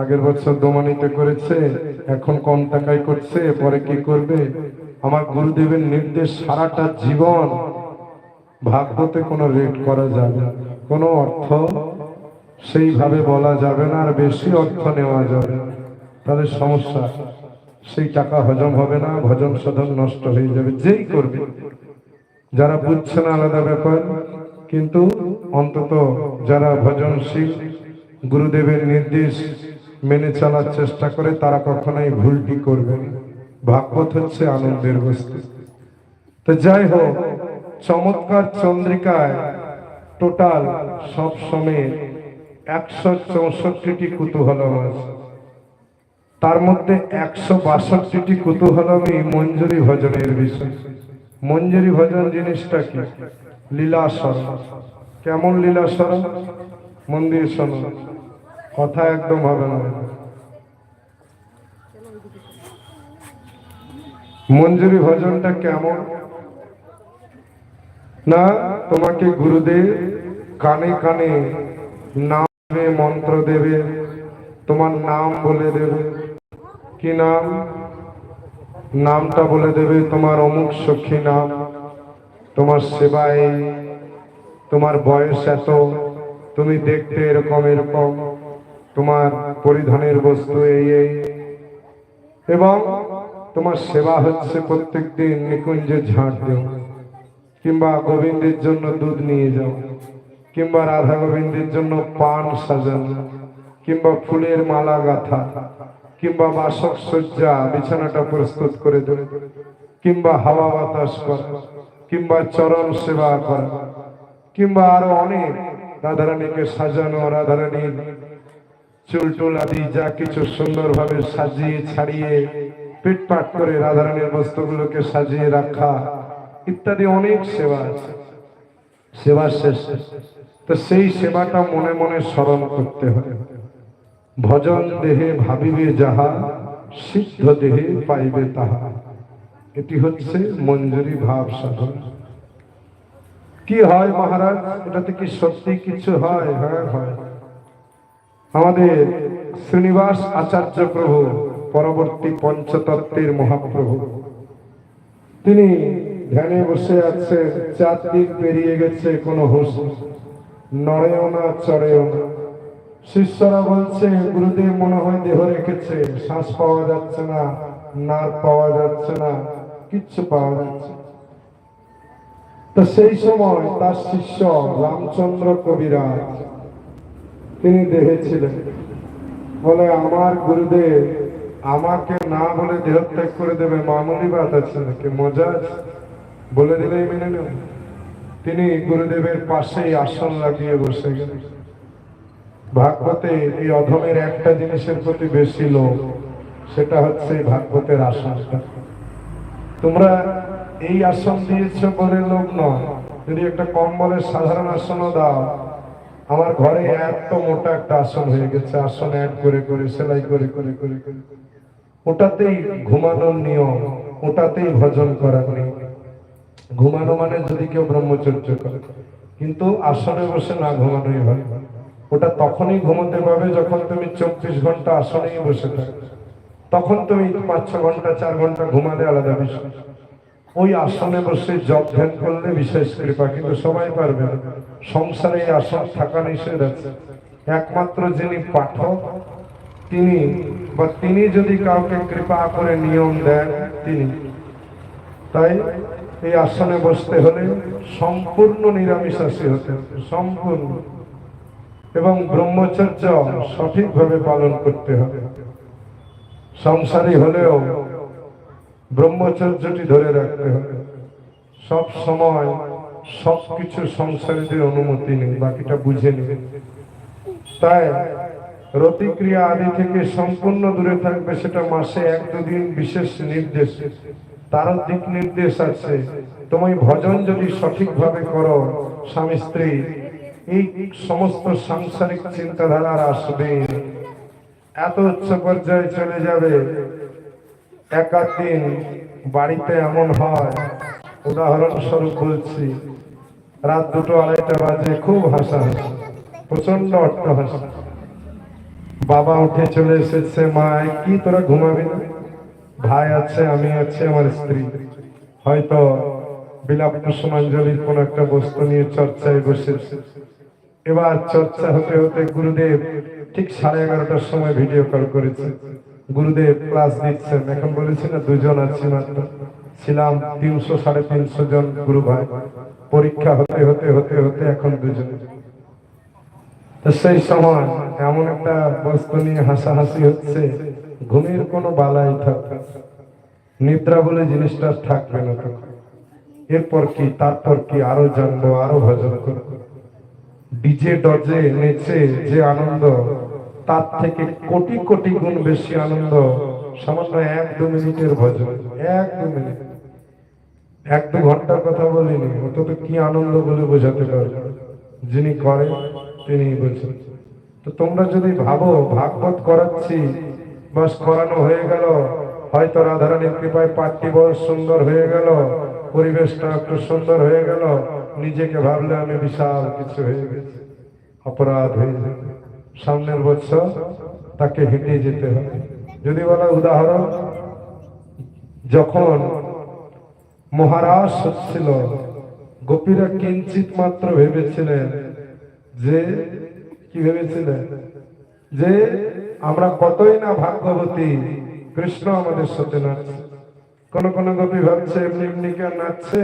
আগের বছর দোমানিতে করেছে, এখন কম টাকায় করছে, পরে কি করবে আমার গুরুদেবের নির্দেশ, সারাটা জীবন ভাগ্যতে কোনো রেট করা যাবে। কোনো অর্থ সেইভাবে বলা যাবে না, আর বেশি অর্থ নেওয়া যাবে। তাহলে সমস্যা, সেই টাকা হজম হবে না, ভজন সাধন নষ্ট হয়ে যাবে, যেই করবে যারা বুঝছে না আলাদা ব্যাপার, কিন্তু অন্তত যারা ভজনশীল গুরুদেবের নির্দেশ মেনে চলার চেষ্টা করে তারা কখনোই ভুলটি করবে ভাগবত হচ্ছে আনন্দের বস্তু। তো যাই হোক, চমৎকার চন্দ্রিকায় টোটাল সব সময় একশো চৌষট্টিটি কুতূহলম আছে। তার মধ্যে একশো বাষট্টিটি কুতূহলমই মঞ্জুরি ভজনের বিষয়। মঞ্জুরি ভজন জিনিসটা কি? লীলাসর কেমন লীলাসর মন্দির শোনো। কথা একদম হবে না। মঞ্জুরি ভজনটা কেমন? না, তোমাকে গুরুদেব কানে কানে নাম মন্ত্র দেবে, তোমার নাম বলে দেবে। কি নাম? নামটা বলে দেবে, তোমার অমুক সখী নাম, তোমার সেবায় তোমার বয়স এত, তুমি দেখতে এরকম এরকম। তোমার পরিধানের বস্তু এই এই। এবং তোমার সেবা হচ্ছে প্রত্যেক দিন নিকুঞ্জে ঝাঁট দেও কিংবা গোবিন্দের জন্য দুধ নিয়ে যাও কিংবা রাধা গোবিন্দের জন্য পান সাজানো। কিংবা ফুলের মালা গাথা। কিংবা বাসক সজ্জা বিছানাটা প্রস্তুত করে দেবে কিংবা হাওয়া বাতাস করা। কিংবা চরণ সেবা করা। কিংবা আরও অনেক। রাধারানীকে সাজানো, রাধারানীর চুল টুল আদি যা কিছু সুন্দরভাবে সাজিয়ে ছাড়িয়ে, পিটপাট করে রাধারানীর বস্তুগুলোকে সাজিয়ে রাখা ইত্যাদি অনেক সেবা আছে। সেবা শেষ। তো সেই সেবাটা মনে মনে স্মরণ করতে হয় ভজন দেহে ভাবিবে যাহা, সিদ্ধ দেহে পাইবে তাহা। এটি হচ্ছে মঞ্জুরি ভাব সাধন। কি হয় মহারাজ? এটাতে কি সত্যি কিছু হয়? হ্যাঁ হয়। আমাদের শ্রীনিবাস আচার্য প্রভু, পরবর্তী পঞ্চতত্ত্বের মহাপ্রভু তিনি ধ্যানে বসে আছে চার দিন পেরিয়ে গেছে কোনো হুশ, নড়েও না, চড়েও না শিষ্যরা বলছে, গুরুদেব মনে হয় দেহ রেখেছে, শ্বাস পাওয়া যাচ্ছে না নাক পাওয়া যাচ্ছে না, কিচ্ছু পাওয়া যাচ্ছে। তো সেই সময় তার শিষ্য রামচন্দ্র কবিরাজ তিনি দেখেছিলেন। বলে, আমার গুরুদেব, আমাকে না বলে দেহত্যাগ করে দেবে মামুলি বাত আছে নাকি মজা বলে দিলেই মেনে নেব। তিনি গুরুদেবের পাশেই আসন লাগিয়ে বসে গেলেন। ভাগবতে এই অধমের একটা জিনিসের প্রতি বেশি লোক সেটা হচ্ছে ভাগবতের আসনটা তোমরা এই আসন দিয়েছ বলে লোক নয়। যদি একটা কম্বলের সাধারণ আসনও দাও আমার ঘরে এত মোটা একটা আসন হয়ে গেছে, আসন অ্যাড করে করে, সেলাই করে করে করে করে। ওটাতেই ঘুমানোর নিয়ম, ওটাতেই ভজন করার নিয়ম। ঘুমানো মানে যদি কেউ ব্রহ্মচর্য করে, কিন্তু আসনে বসে না ঘুমানোই হয়। ওটা তখনই ঘুমোতে পারবে যখন তুমি চব্বিশ ঘণ্টা আসনেই বসে থাকবে। তখন তুমি পাঁচ ছ ঘণ্টা, চার ঘণ্টা ঘুমালে আলাদা বিষয়। ওই আসনে বসে জব ধ্যান করলে বিশেষ কৃপা, কিন্তু সবাই পারবে সংসারে এই আসন থাকা নিষেধ আছে। একমাত্র যিনি পাঠক, তিনি বা তিনি যদি কাউকে কৃপা করে নিয়ম দেন, তিনি। তাই এই আসনে বসতে হলে সম্পূর্ণ নিরামিষাসী হতে হবে, সম্পূর্ণ। এবং ব্রহ্মচর্য সঠিকভাবে পালন করতে হবে। সংসারী হলেও ব্রহ্মচর্যটি ধরে রাখতে হবে। সব সময় সব কিছু সংসারীদের অনুমতি নেই, বাকিটা বুঝে নেবে তাই রতিক্রিয়া আদি থেকে সম্পূর্ণ দূরে থাকবে সেটা মাসে এক দুদিন বিশেষ নির্দেশ। তারও দিক নির্দেশ আছে, তুমি ভজন যদি সঠিকভাবে করো, স্বামী স্ত্রী, এই সমস্ত সাংসারিক চিন্তাধারা আর আসবে। এত উচ্চ পর্যায়ে চলে যাবে একাধ বাড়িতে এমন হয়, উদাহরণস্বরূপ বলছি, রাত দুটো আড়াইটা বাজে খুব হাসা হাসি প্রচণ্ড অট্ট হাসা বাবা উঠে চলে এসেছে, মা কি তোরা ঘুমাবি না? ভাই আছে, আমি আছে, আমার স্ত্রী। হয়তো বিলাপ কুসুমাঞ্জলির কোন একটা বস্তু নিয়ে চর্চায় বসেছে। এবার চর্চা হতে হতে গুরুদেব ঠিক সাড়ে এগারোটার সময় ভিডিও কল করেছে। গুরুদেব ক্লাস দিচ্ছেন। এখন বলেছি না, দুজন আছি মাত্র। ছিলাম তিনশো, সাড়ে তিনশো জন গুরু ভাই। পরীক্ষা হতে হতে হতে হতে এখন দুজন। সেই সময় এমন একটা বস্তু নিয়ে হাসাহাসি হচ্ছে, ঘুমের কোনো বালাই থাকবে। নিদ্রা বলে জিনিসটা থাকবে না তখন এরপর কি, তারপর কি, আরও জানব, আরও ভজন করব। ডিজে, ডজে, নেচে যে আনন্দ তার থেকে কোটি কোটি গুণ বেশি আনন্দ সামান্য এক দু মিনিটের ভজন, এক দু মিনিট। এক দু ঘণ্টার কথা বলিনি অত তো কি আনন্দ বলে বোঝাতে পারবে? যিনি করেন তিনি বলছেন তো তোমরা যদি ভাবো, ভাগবত করাচ্ছি, বাস করানো হয়ে গেল, হয়তো রাধারানীর কৃপায় পাঠটি বড় সুন্দর হয়ে গেল, পরিবেশটা একটু সুন্দর হয়ে গেল, নিজেকে ভাবলে আমি বিশাল কিছু হয়ে গেছি। অপরাধ হয়ে যাবে। সামনের বছর তাকে হেঁটে যেতে হবে। যদি বলা উদাহরণ, যখন মহারাজ হচ্ছিল গোপীরা কিঞ্চিত মাত্র ভেবেছিলেন যে, কি ভেবেছিলেন? যে আমরা কতই না ভাগ্যবতী, কৃষ্ণ আমাদের সাথে নাচছে। কোন কোন গোপী ভাবছে, এমনি এমনি কেন নাচছে?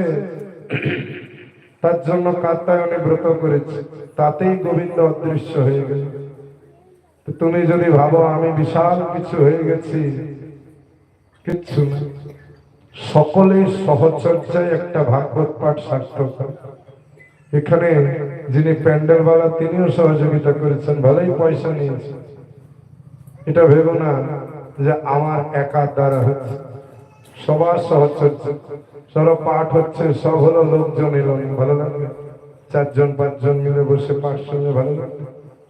তার জন্য কাত্তায়নে ব্রত করেছে। তাতেই গোবিন্দ অদৃশ্য হয়ে তো তুমি যদি ভাবো আমি বিশাল কিছু হয়ে গেছি, কিচ্ছু না। সকলেই সহচর্যায় একটা ভাগবত পাঠ সার্থক। এখানে যিনি প্যান্ডেল বালা তিনিও সহযোগিতা করেছেন, ভালোই পয়সা নিয়েছেন। এটা ভেবো না যে আমার একার দ্বারা হচ্ছে। সবার সহচর্য। সব পাঠ হচ্ছে, সব হলো লোকজন এলো। ভালো লাগবে? চারজন, পাঁচজন মিলে বসে পাঠ শুনলে ভালো লাগবে?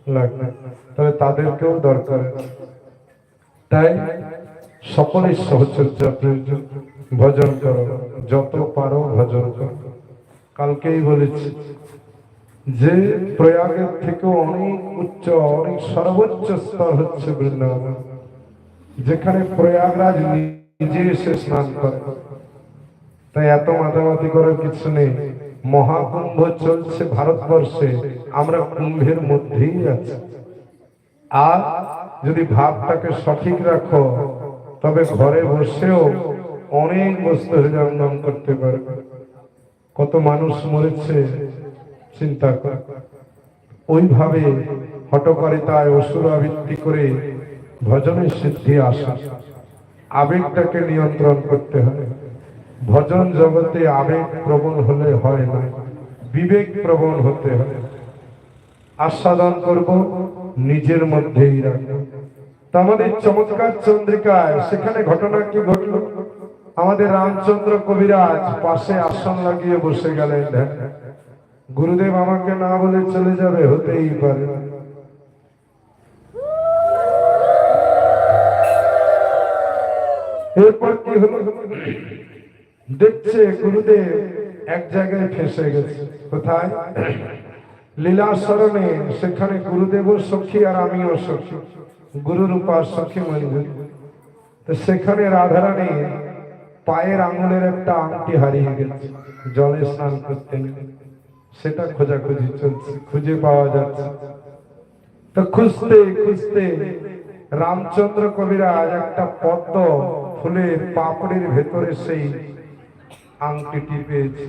লাগবে। তবে তাদেরকেও দরকার। তাই সকলের সহচর্যা, প্রয়োজন। ভজন করো, যত পারো ভজন করো। কালকেই বলেছি যে প্রয়াগের থেকে অনেক উচ্চ, অনেক সর্বোচ্চ স্তর হচ্ছে বৃন্দাবন, যেখানে প্রয়াগরাজ নিজে এসে স্নান করে। তাই এত মাতামাতি করার কিছু নেই। মহাকুম্ভ চলছে ভারতবর্ষে। আমরা কুম্ভের মধ্যেই আছি। আর যদি ভাবটাকে সঠিক রাখো, তবে ঘরে বসেও অনেক বস্তু হৃদয়ঙ্গম করতে পারবে। কত মানুষ মরেছে, চিন্তা কর। ওইভাবে হটকারিতায় অসুর আবৃত্তি করে ভজনের সিদ্ধি আসা। আবেগটাকে নিয়ন্ত্রণ করতে হবে। ভজন জগতে আবেগ প্রবণ হলে হয় না, বিবেক প্রবণ হতে হয়। আস্বাদন করব, নিজের মধ্যেই রাখব। আমাদের চমৎকার চন্দ্রিকায় সেখানে ঘটনা কি ঘটলো? আমাদের রামচন্দ্র কবিরাজ পাশে আসন লাগিয়ে বসে গেলেন। গুরুদেব আমাকে না বলে চলে যাবে, হতেই পারে। এরপর কি হলো? দেখছে গুরুদেব এক জায়গায় ফেসে গেছে। কোথায়? লীলা স্মরণে সেখানে গুরুদেব সখী আর আমিও সখী। গুরুর উপাস সখী মঞ্জুর তো সেখানে রাধারানী পায়ের আঙুলের একটা আংটি হারিয়ে গেছে। জলে স্নান করতে। সেটা খোঁজাখুঁজি চলছে, খুঁজে পাওয়া যাচ্ছে। তো খুঁজতে খুঁজতে রামচন্দ্র কবিরাজ একটা পদ্ম ফুলের পাপড়ির ভেতরে সেই আংটিটি পেয়েছে।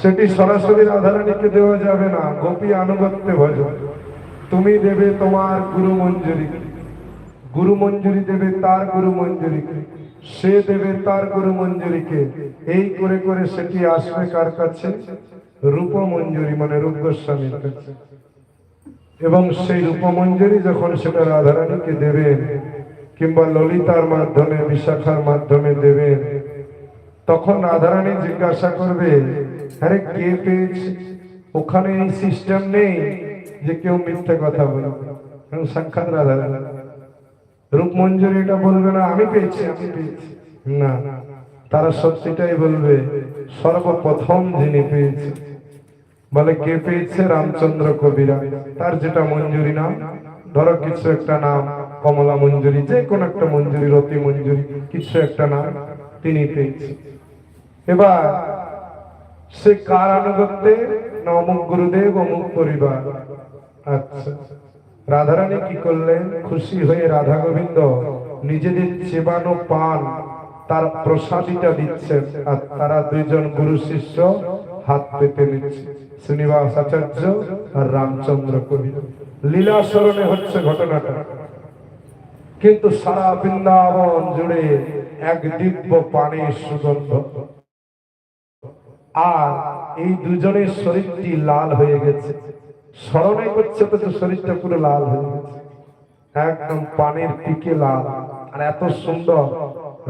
সেটি সরাসরি রাধারানীকে দেওয়া যাবে না, গোপী আনুগত্যে ভজন। তুমি দেবে তোমার গুরু মঞ্জুরিকে গুরু মঞ্জুরি দেবে তার গুরু মঞ্জুরিকে সে দেবে তার গুরু মঞ্জুরিকে। এই করে করে সেটি আসবে কার কাছে? রূপ মঞ্জুরি মানে রূপ গোস্বামীর কাছে। এবং সেই রূপমঞ্জরি যখন সেটা রাধারানীকে দেবেন কিংবা ললিতার মাধ্যমে, বিশাখার মাধ্যমে দেবেন তখন রাধারানী জিজ্ঞাসা করবে আরে কে পেয়েছে? ওখানে এই সিস্টেম নেই যে কেউ মিথ্যে কথা বলে। কারণ সাক্ষাৎ রাধারানী রূপমঞ্জুরি এটা বলবে না, আমি পেয়েছি আমি পেয়েছি। না, তারা সত্যিটাই বলবে, সর্বপ্রথম যিনি পেয়েছে। বলে, কে পেয়েছে? রামচন্দ্র কবিরা। তার যেটা মঞ্জুরি নাম, ধরো কিছু একটা নাম, কমলা মঞ্জুরি, যে কোনো একটা মঞ্জুরি, রতি মঞ্জুরি, কিছু একটা নাম, তিনি পেয়েছে। এবার সে কার আনুগত্যে না অমুক গুরুদেব, অমুক পরিবার। আচ্ছা রাধারানী কি করলেন? খুশি হয়ে রাধা গোবিন্দ নিজেদের চেবানো পান, তার প্রসাদিটা দিচ্ছেন, আর তারা দুইজন গুরু শিষ্য হাত পেতে নিচ্ছে। শ্রীনিবাস আচার্য আর রামচন্দ্র কবি। লীলা স্মরণে হচ্ছে ঘটনাটা। কিন্তু সারা বৃন্দাবন জুড়ে এক দিব্য পানির সুগন্ধ। আর এই দুজনের শরীরটি লাল হয়ে গেছে। স্মরণে করছে তো শরীরটা পুরো লাল হয়ে গেছে। একদম পানির টিকে লাল। আর এত সুন্দর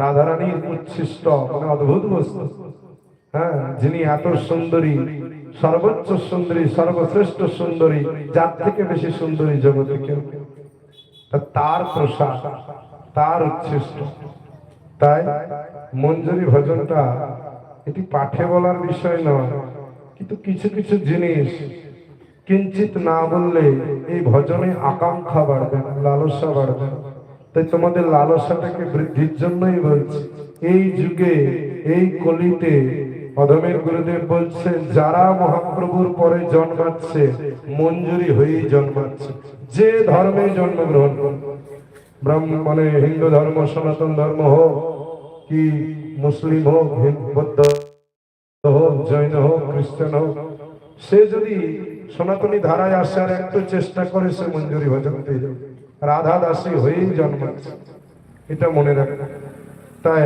রাধারানীর উচ্ছিষ্ট মানে অদ্ভুত বস্তু। হ্যাঁ যিনি এত সুন্দরী, সর্বোচ্চ সুন্দরী, সর্বশ্রেষ্ঠ সুন্দরী, যার থেকে বেশি সুন্দরী জগতে কেউ তার প্রসাদ, তার উচ্ছিষ্ট। তাই মঞ্জুরি ভজনটা এটি পাঠে বলার বিষয় নয়, কিন্তু কিছু কিছু জিনিস কিঞ্চিত না বললে এই ভজনে আকাঙ্ক্ষা বাড়বে লালসা বাড়বে। তাই তোমাদের লালসাটাকে বৃদ্ধির জন্যই বলছি এই যুগে, এই কলিতে অধমের গুরুদেব বলছে, যারা মহাপ্রভুর পরে জন্মাচ্ছে, মঞ্জুরি হয়েই জন্মাচ্ছে, যে ধর্মে জন্মগ্রহণ করবে ব্রহ্ম মানে হিন্দু ধর্ম, সনাতন ধর্ম হোক, কি মুসলিম হোক বৌদ্ধ হোক, জৈন হোক, খ্রিস্টান হোক, সে যদি সনাতনী ধারায় আসার একটু চেষ্টা করে, সে মঞ্জুরি ভজন পেয়ে রাধা দাসী হয়েই জন্মাচ্ছে এটা মনে রাখবে। তাই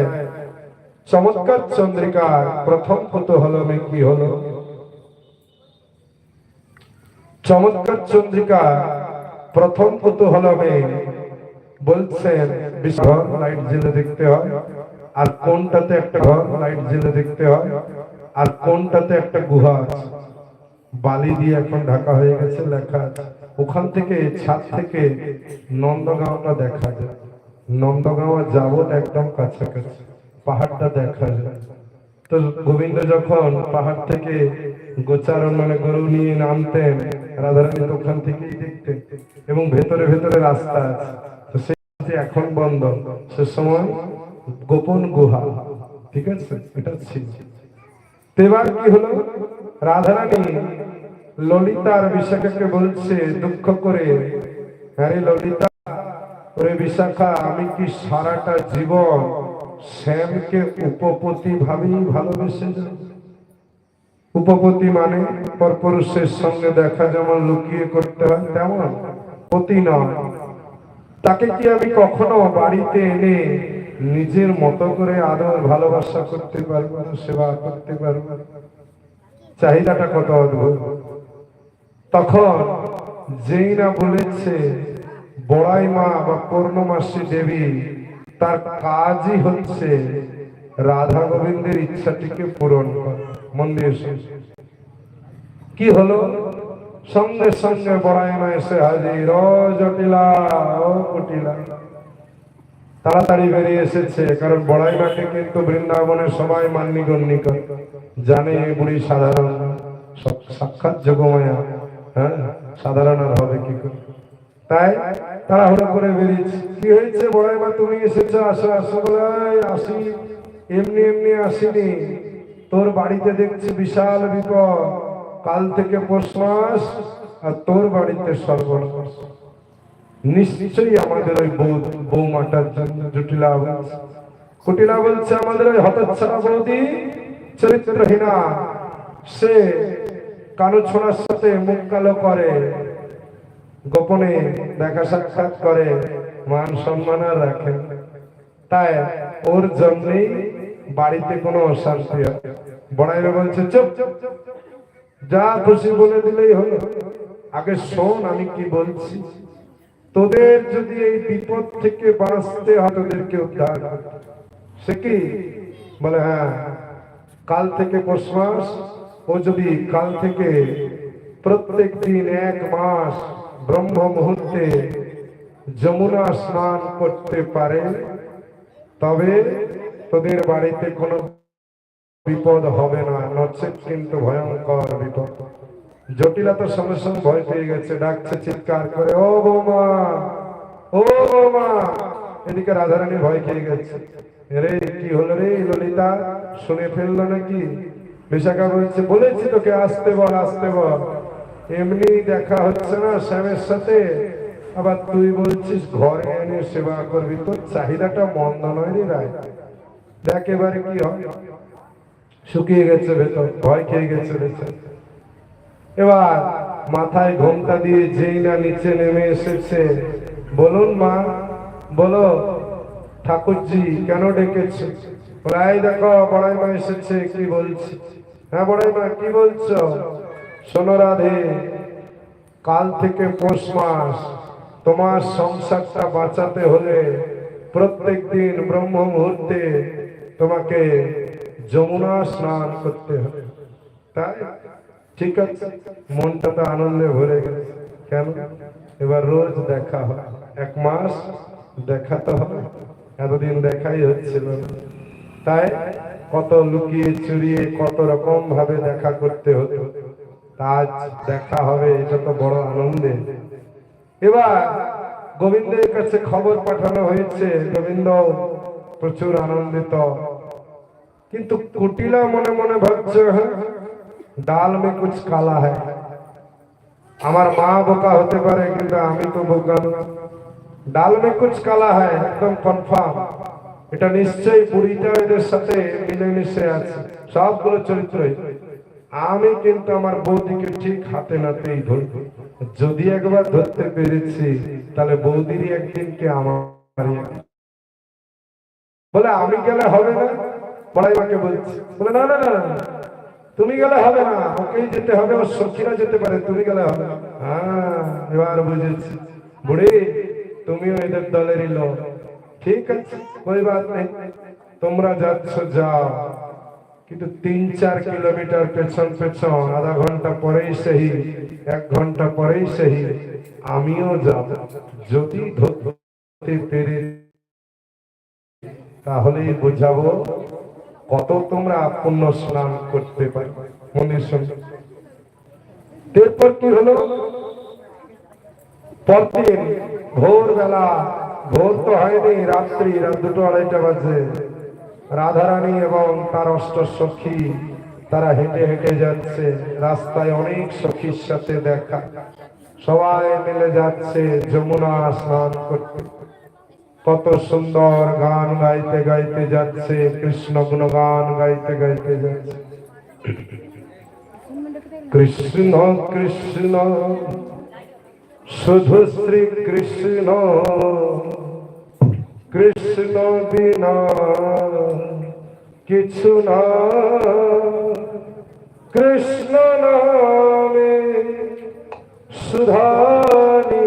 চমৎকার চন্দ্রিকার প্রথম কুতূহলমে কি হলো? চমৎকার চন্দ্রিকা, প্রথম কুতূহলমে বলছেন ঘর লাইট জেলে দেখতে হয়। আর কোনটাতে একটা ঘর? লাইট জেলে দেখতে হয়। আর কোনটাতে একটা গুহা আছে? বালি দিয়ে এখন ঢাকা হয়ে গেছে, লেখা ওখান থেকে, ছাদ থেকে নন্দগাঁওটা দেখা যায়। নন্দগাঁও যাবত একদম কাছাকাছি। পাহাড়টা দেখা যায়। তো গোবিন্দ যখন পাহাড় থেকে গোচারণ মানে গরু নিয়ে নামতেন, রাধারানী তো ওখান থেকেই দেখতেন। এবং ভেতরে ভেতরে রাস্তা আছে। তো সেই এখন বন্ধ। সে সময় গোপন গুহা। ঠিক আছে? এটা ছিল এবার কি হলো? রাধারানী ললিতার বিশাখাকে বলছে, দুঃখ করে, আরে ললিতা, ওরে বিশাখা, আমি কি সারাটা জীবন শ্যামকে উপপতি ভাবেই ভালোবেসে উপপতি মানে পরপুরুষের সঙ্গে দেখা যেমন লুকিয়ে করতে হয়, তেমন পতি নয়। তাকে কি আমি কখনো বাড়িতে এনে নিজের মতো করে আদর, ভালোবাসা করতে পারব না, সেবা করতে পারব? চাহিদাটা কত অদ্ভুত। তখন যেই না বলেছে, বড়াই মা বা পূর্ণমাসী দেবী, তার কাজই হচ্ছে রাধা গোবিন্দের ইচ্ছাটিকে পূরণ মন্দির কি হলো? সঙ্গে সঙ্গে বড়াই মা এসে হাজির। ও জটিলা কুটিলা তাড়াতাড়ি বেরিয়ে এসেছে, কারণ বড়াই মাকে কিন্তু বৃন্দাবনের সবাই মান্যি গণ্যি জানে বুড়ি সাধারণ সাক্ষাৎ যোগমায়া হ্যাঁ? সাধারণ আর হবে কি করে? তাই তারা হলো করে বেরিয়েছে। কি হয়েছে বড়াই মা তুমি এসেছ? আসো আসো বলে আসি। এমনি এমনি আসিনি। তোর বাড়িতে দেখছি বিশাল বিপদ। কাল থেকে পৌষ মাস, আর তোর বাড়িতে সর্বনাশ। নিশ্চয়ই আমাদের ওই বৌমাটার জটিলা কুটিলা বলছে, আমাদের ওই হতচ্ছাড়া বৌদি চরিত্রহীনা, সে কালো ছোড়ার সাথে মুখ কালো করে, গোপনে দেখা সাক্ষাৎ করে, মান সম্মান আর রাখে তাই ওর জন্যই বাড়িতে কোনো অশান্তি হয় বড়াইবে বলছে চুপ। যা খুশি বলে দিলেই হলো। আগে শোন আমি কি বলছি। তোদের যদি এই বিপদ থেকে বাঁচতে হয়, তোদেরকে উদ্ধার। সে কি? বলে হ্যাঁ। কাল থেকে পৌষ মাস, ও যদি কাল থেকে প্রত্যেক দিন এক মাস ব্রহ্ম মুহূর্তে যমুনা স্নান করতে পারে, তবে তোদের বাড়িতে কোনো বিপদ হবে না। নচেত কিন্তু ভয়ঙ্কর বিপদ। জটিলতার সঙ্গে সঙ্গে ভয় পেয়ে গেছে, ডাকছে, চিৎকার করে, ও বৌমা ও বৌমা। এদিকে রাধারানী ভয় খেয়ে গেছে। রে কি হলো রে ললিতা? শুনে ফেলল নাকি? বিশাখা বলছে, বলেছি তোকে, আসতে বল আসতে বল। এমনি দেখা হচ্ছে না শ্যামের সাথে। আবার তুই বলছিস, ঘরে এনে সেবা করবি, তোর চাহিদাটা মন্দ নয় রে রায়। দেখ এবারে কি হয়। শুকিয়ে গেছে ভেতর, ভয় খেয়ে গেছে বেচারা। এবার মাথায় ঘোমটা দিয়ে যেই না নিচে নেমে এসেছে, বলুন মা, বলো, ঠাকুরজি কেন ডেকেছো? প্রায় দেখো বড়াই মা এসেছে, কি বলছে? হ্যাঁ বড়াই মা কি বলছো? শোনো রাধে, কাল থেকে পৌষ মাস, তোমার সংসারটা বাঁচাতে হলে প্রত্যেক দিন ব্রহ্ম মুহূর্তে তোমাকে যমুনা স্নান করতে হবে। তাই? ঠিক আছে? মনটা তো আনন্দে ভরে গেছে। কেন? এবার রোজ দেখা হয়। এক মাস দেখা তো হবে এতদিন দেখাই হচ্ছিল তাই কত লুকিয়ে চুরিয়ে, কত রকম ভাবে দেখা করতে হতো। আজ দেখা হবে, এটা তো বড় আনন্দের এবার গোবিন্দের কাছে খবর পাঠানো হয়েছে। গোবিন্দ প্রচুর আনন্দিত। কিন্তু কুটিলা মনে মনে ভাবছে হ্যাঁ ডাল মে কুছ কালা হ্যাঁ আমার মা বোকা হতে পারে কিন্তু আমি তো বোকা ডাল মে কুছ কালা হ্যাঁ একদম কনফার্ম এটা নিশ্চয়ই বুড়িটা এদের সাথে মিলেমিশে আছে সবগুলো চরিত্রই আমি কিন্তু আমার বৌদিকে ঠিক হাতে নাতেই ধরবো যদি একবার ধরতে পেরেছি তাহলে বৌদিরই একদিনকে আমার বলে আমি গেলে হবে না বড়াই মাকে বলছি বলে না না না, তুমি গেলে হবে না, ওকেই যেতে হবে, ওর সখীরা যেতে পারে, তুমি গেলে হবে হ্যাঁ এবার বুঝেছি। বুড়ি, তুমিও এদের দলেরই লোক। ঠিক আছে কোই বাত নেই। তোমরা যাচ্ছ, যাও। কিন্তু তিন চার কিলোমিটার পেছন পেছন, আধা ঘণ্টা পরেই সেই, এক ঘণ্টা পরেই সেই, আমিও যাব। যদি ধরতে পেরে, তাহলেই বোঝাবো কত তোমরা পুণ্য স্নান করতে পারি? মনের সঙ্গে এরপর কি হলো? পরদিন ভোরবেলা, ভোর তো হয়নি, রাত্রি রাত দুটো আড়াইটা বাজে। রাধারানী এবং তার অষ্ট সখী, তারা হেঁটে হেঁটে যাচ্ছে, রাস্তায় অনেক সখীর সাথে দেখা। সবাই মিলে যাচ্ছে যমুনা স্নান করতে। কত সুন্দর গান গাইতে গাইতে যাচ্ছে, কৃষ্ণ গুণগান গাইতে গাইতে যাচ্ছে। কৃষ্ণ কৃষ্ণ, শুধু শ্রী কৃষ্ণ কৃষ্ণ বিনা কিছু না। কৃষ্ণ নামে সুধানি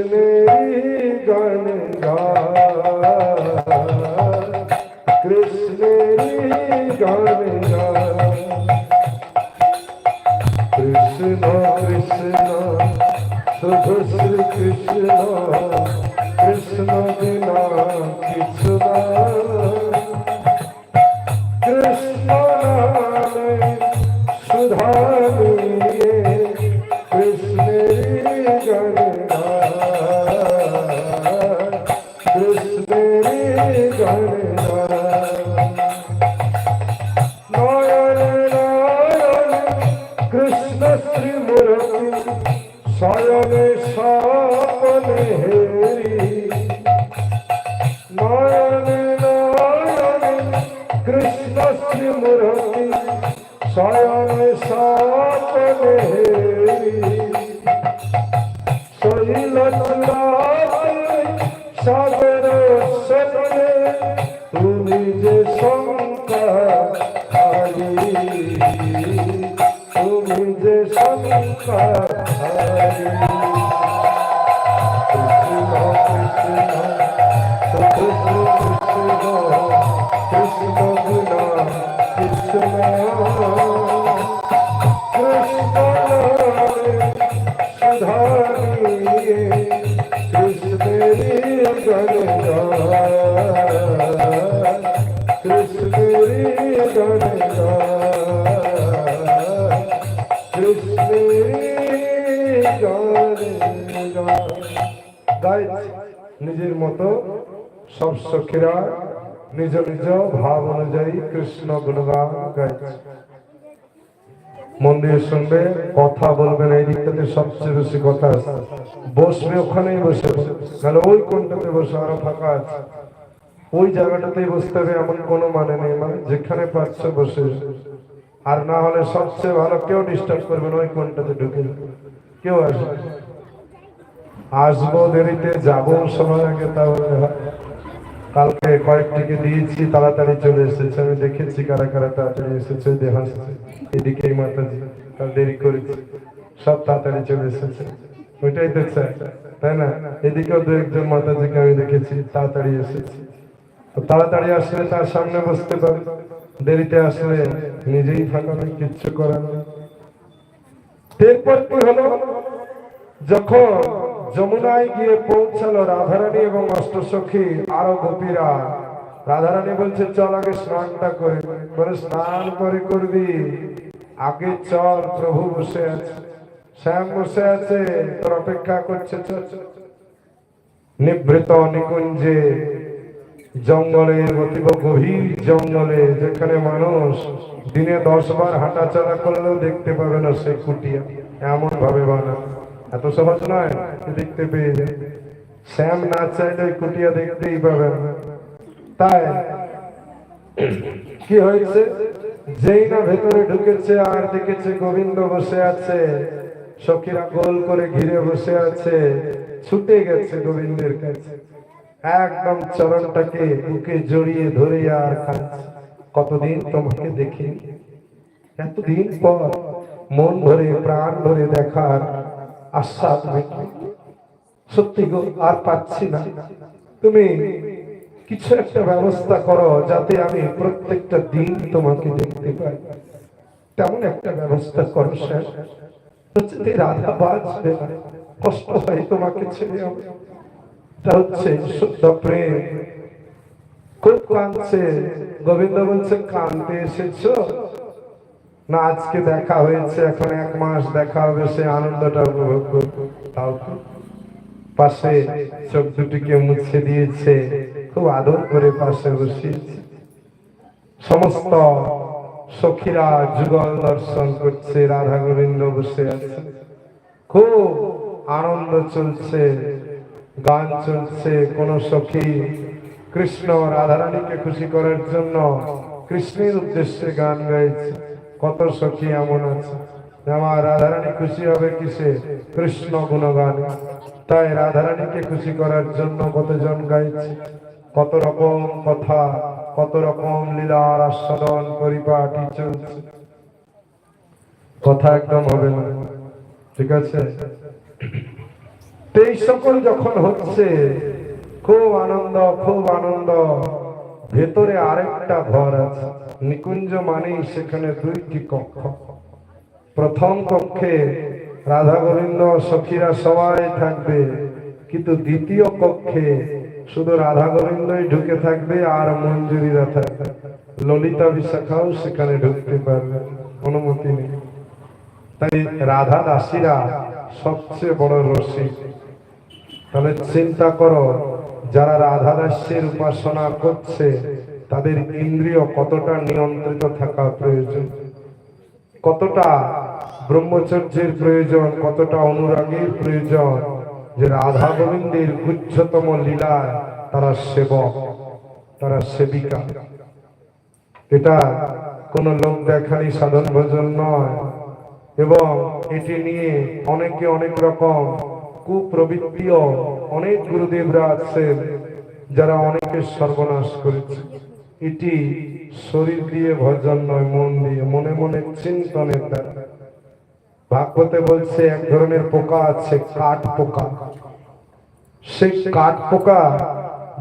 কৃষ্ণের গান কৃষ্ণের গান কৃষ্ণ কৃষ্ণ শুধু শ্রী কৃষ্ণ কৃষ্ণ বিনা কৃষ্ণ শৈল সব সখীরা নিজ নিজ ভাব অনুযায়ী কৃষ্ণ গুণগান গাইছে। মন্দির শুনবে, কথা বলবেন, এই দিকটাতে সবচেয়ে বেশি কথা আছে। বসবে ওখানেই বসে। তাহলে ওই কোনটাতে বসে আরও ফাঁকা আছে। ওই জায়গাটাতেই বসতে হবে, এমন কোনো মানে নেই। মানে যেখানে পাচ্ছে বসে। আর না হলে সবচেয়ে ভালো কেউ ডিস্টার্ব করবে না, ওই কোনটাতে ঢুকে। কেউ আসবে আসব দেরিতে, যাব সময় আগে, তাহলে কালকে কয়েকটিকে দিয়েছি, তাড়াতাড়ি চলে এসেছে। আমি দেখেছি কারা কারা তাড়াতাড়ি এসেছে, দেহ এদিকে মাতাজি কাল দেরি করেছি। সব তাড়াতাড়ি চলে এসেছে। ওইটাই তো চাই তাই না? এদিকেও দু একজন মাতাজিকে আমি দেখেছি, তাড়াতাড়ি এসেছে। তাড়াতাড়ি আসলে তার সামনে বসতে পারে দেরিতে আসলে নিজেই নেই, কিচ্ছু করার এরপর কি হলো, যখন যমুনায় গিয়ে পৌঁছালো রাধারানী এবং অষ্টসখী আরও গোপীরা রাধারানী বলছে, চল আগে স্নানটা করে করে স্নান করে করবি। আগে চল, প্রভু বসে আছে, শ্যাম বসে আছে, তোর অপেক্ষা করছে। নিভৃত নিকুঞ্জে জঙ্গলে অতীব গভীর জঙ্গলে, যেখানে মানুষ দিনে দশ বার হাঁটাচলা করলেও দেখতে পাবে না সেই কুটিয়া। এমন ভাবে বানানো। এত সহজ নয়? দেখতে পেয়ে যায়। শ্যাম না চাইলে কুটিয়া দেখতেই পাবে তাই, কি হয়েছে? যেই না ভেতরে ঢুকেছে আর দেখেছে গোবিন্দ বসে আছে, সখীরা গোল করে ঘিরে বসে আছে, ছুটে গেছে গোবিন্দের কাছে। একদম চরণটাকে বুকে জড়িয়ে ধরে আর খাচ্ছে কতদিন তোমাকে দেখি এতদিন পর মন ভরে, প্রাণ ভরে দেখার আশ্বাস সত্যি গো, আর পাচ্ছি না। তুমি কিছু একটা ব্যবস্থা করো যাতে আমি প্রত্যেকটা দিন তোমাকে দেখতে পাই। তেমন একটা ব্যবস্থা করো স্যার। কষ্ট হয় তোমাকে হচ্ছে শুদ্ধ প্রেম। খুব কাঁদছে। গোবিন্দ বলছে এসেছ? না, আজকে দেখা হয়েছে, এখন এক মাস দেখা হবে সে আনন্দটা উপভোগ করব। পাশে চোখ দুটিকে মুছে দিয়েছে, খুব আদর করে পাশে বসিয়েছে। সমস্ত সখীরা যুগল দর্শন করছে, রাধা গোবিন্দ বসে আছে। খুব আনন্দ চলছে, গান চলছে, কোন সখী কৃষ্ণ রাধারানীকে খুশি করার জন্য কৃষ্ণের উদ্দেশ্যে গান গাইছে। কত সখী এমন আছে? আমার রাধারানী খুশি হবে কিসে? কৃষ্ণ গুণগানে। তাই রাধারানীকে খুশি করার জন্য কতজন গাইছে? কত রকম কথা, কত রকম লীলার আস্বাদন পরিপাটি চলছে। কথা একদম হবে না। ঠিক আছে? এই সকল যখন হচ্ছে, খুব আনন্দ খুব আনন্দ। ভেতরে আরেকটা ঘর আছে। নিকুঞ্জ মানেই সেখানে দুইটি কক্ষ। প্রথম কক্ষে রাধা গোবিন্দ সখীরা সবাই থাকবে, কিন্তু দ্বিতীয় কক্ষে শুধু রাধা গোবিন্দই ঢুকে থাকবে আর মঞ্জুরিরা থাকবে। ললিতা বিশাখাও সেখানে ঢুকতে পারবে, অনুমতি নেই। তাই রাধা দাসীরা সবচেয়ে বড় রসিক। তাহলে চিন্তা করো, যারা রাধা দাসের উপাসনা করছে তাদের ইন্দ্রিয় কতটা নিয়ন্ত্রিত থাকা প্রয়োজন? কতটা ব্রহ্মচর্যের প্রয়োজন, কতটা অনুরাগের প্রয়োজন যে রাধা গোবিন্দের গুচ্ছতম লীলায় তারা সেবক, তারা সেবিকা? এটা কোন লোক দেখানি সাধন ভজন নয়। এবং এটি নিয়ে অনেকে অনেক রকম কুপ্রবৃত্তিও অনেক গুরুদেবরা আছেন যারা অনেকের সর্বনাশ করেছে। এটি শরীর দিয়ে ভজন নয়, মন দিয়ে। মনে মনে চিন্তনের দ্বারা ভাগবতে বলছে, এক ধরনের পোকা আছে, কাঠ পোকা। সেই কাঠ পোকা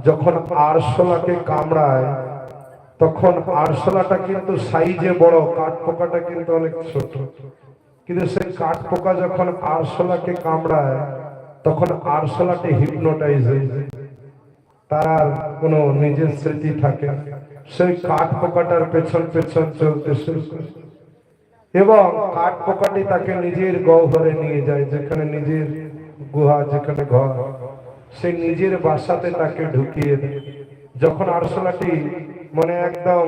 যখন আরশোলাকে কামড়ায়, তখন আরশোলাটা কিন্তু সাইজে বড়, কাঠ পোকাটা কিন্তু অনেক ছোট। কিন্তু সেই কাঠ পোকা যখন আরশোলাকে কামড়ায়, তখন আরশোলাটি হিপনোটাইজ হয়ে যায়। তার কোনো নিজের স্মৃতি থাকে না। সেই কাঠ পোকাটার পেছন পেছন চলতে শুরু করে। এবং কাঠ পোকাটি তাকে নিজের গহ্বরে নিয়ে যায়, যেখানে নিজের গুহা, যেখানে ঘর। সে নিজের বাসাতে তাকে ঢুকিয়ে দেয়। যখন আরশোলাটি মানে একদম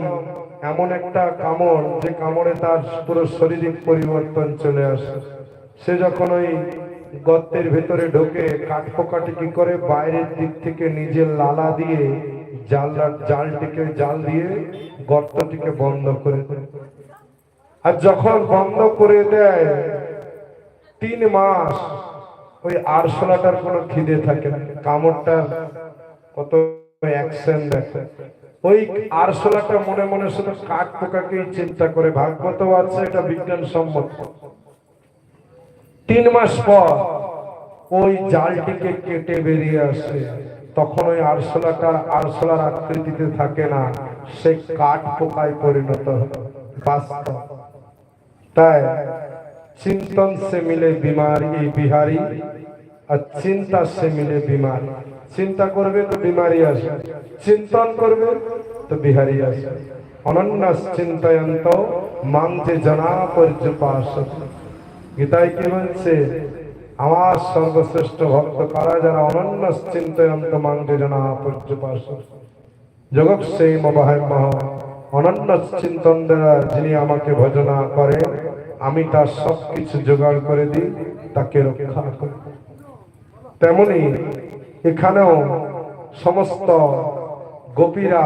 এমন একটা কামড়, যে কামড়ে তার পুরো শারীরিক পরিবর্তন চলে আসে। সে যখন ওই গর্তের ভেতরে ঢোকে, কাঠ পোকাটি কি করে বাইরের দিক থেকে নিজের লালা দিয়ে জাল জালটিকে জাল দিয়ে গর্তটিকে বন্ধ করে আর যখন বন্ধ করে দেয়, তিন মাস ওই আরশোলাটার কোনো খিদে থাকে না। কামড়টা কত ওই আরশোলাটা মনে মনে শুধু কাঠ পোকাকেই চিন্তা করে। ভাগবত আছে, এটা বিজ্ঞান সম্মত তিন মাস পর ওই জালটিকে কেটে বেরিয়ে আসে। তখন ওই আরশোলাটা, আরশোলার আকৃতিতে থাকে না, সে কাঠ পোকায় পরিণত বাস্তব। তাই চিন্তন সে মিলে বিমারি, এই বিহারি, আর চিন্তা সে মিলে বিমারি। চিন্তা করবে তো বিমারি আসবে, চিন্তন করবে তো বিহারি আসবে। অনন্য চিন্তায়ন্ত মাং যে জনা পর্যপাস গীতায় কি বলছে? আমার সর্বশ্রেষ্ঠ ভক্ত কারা যারা অনন্য চিন্তয়ন্ত মাং যে জনা পর্যপাস জগৎ সেই অনন্য চিন্তন দ্বারা যিনি আমাকে ভজনা করেন, আমি তার সব কিছু জোগাড় করে দিই, তাকে রক্ষা করি। তেমনি এখানেও সমস্ত গোপীরা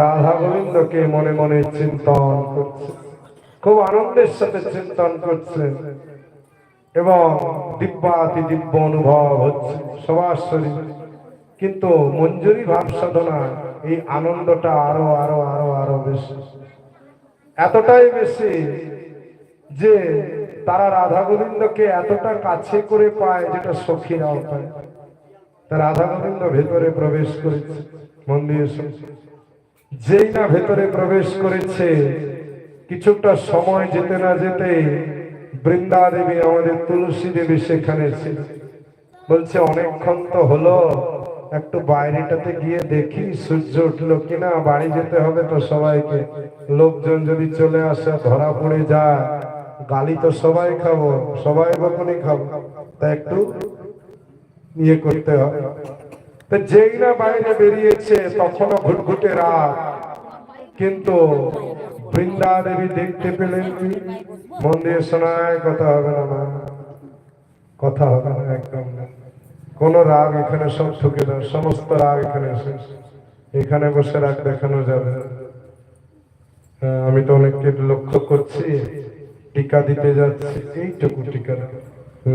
রাধা গোবিন্দকে মনে মনে চিন্তন করছে। খুব আনন্দের সাথে চিন্তন করছে। এবং দিব্যাতি দিব্য অনুভব হচ্ছে সবার শরীর কিন্তু মঞ্জুরি ভাব সাধনা এই আনন্দটা আরও আরও আরও আরও বেশি। এতটাই বেশি যে তারা রাধা গোবিন্দকে এতটা কাছে করে পায় যেটা সখীরাও পায়। তা রাধা গোবিন্দ ভেতরে প্রবেশ করেছে মন্দির যেই না ভেতরে প্রবেশ করেছে, কিছুটা সময় যেতে না যেতে বৃন্দা দেবী আমাদের তুলসী দেবী সেখানে ছিল। বলছে, অনেকক্ষণ তো হলো, একটু বাইরেটাতে গিয়ে দেখি, সূর্য উঠল কিনা, বাড়ি যেতে হবে তো সবাইকে। লোকজন যদি চলে আসে, ধরা পড়ে যায়। গালি তো সবাই খাব, সবাই বকুনি খাব। তা একটু ইয়ে করতে হবে। তো যেই না বাইরে বেরিয়েছে, তখনও ঘুটঘুটে রাত কিন্তু বৃন্দা দেবী দেখতে পেলেন কি মন দিয়ে শোনায় কথা হবে না মা। কথা হবে না একদম না কোন রাগ এখানে সব ঠুকে দেয় সমস্ত রাগ এখানে এসে এখানে বসে রাগ দেখানো যাবে হ্যাঁ, আমি তো অনেককে লক্ষ্য করছি টিকা দিতে যাচ্ছি এইটুকু টিকা।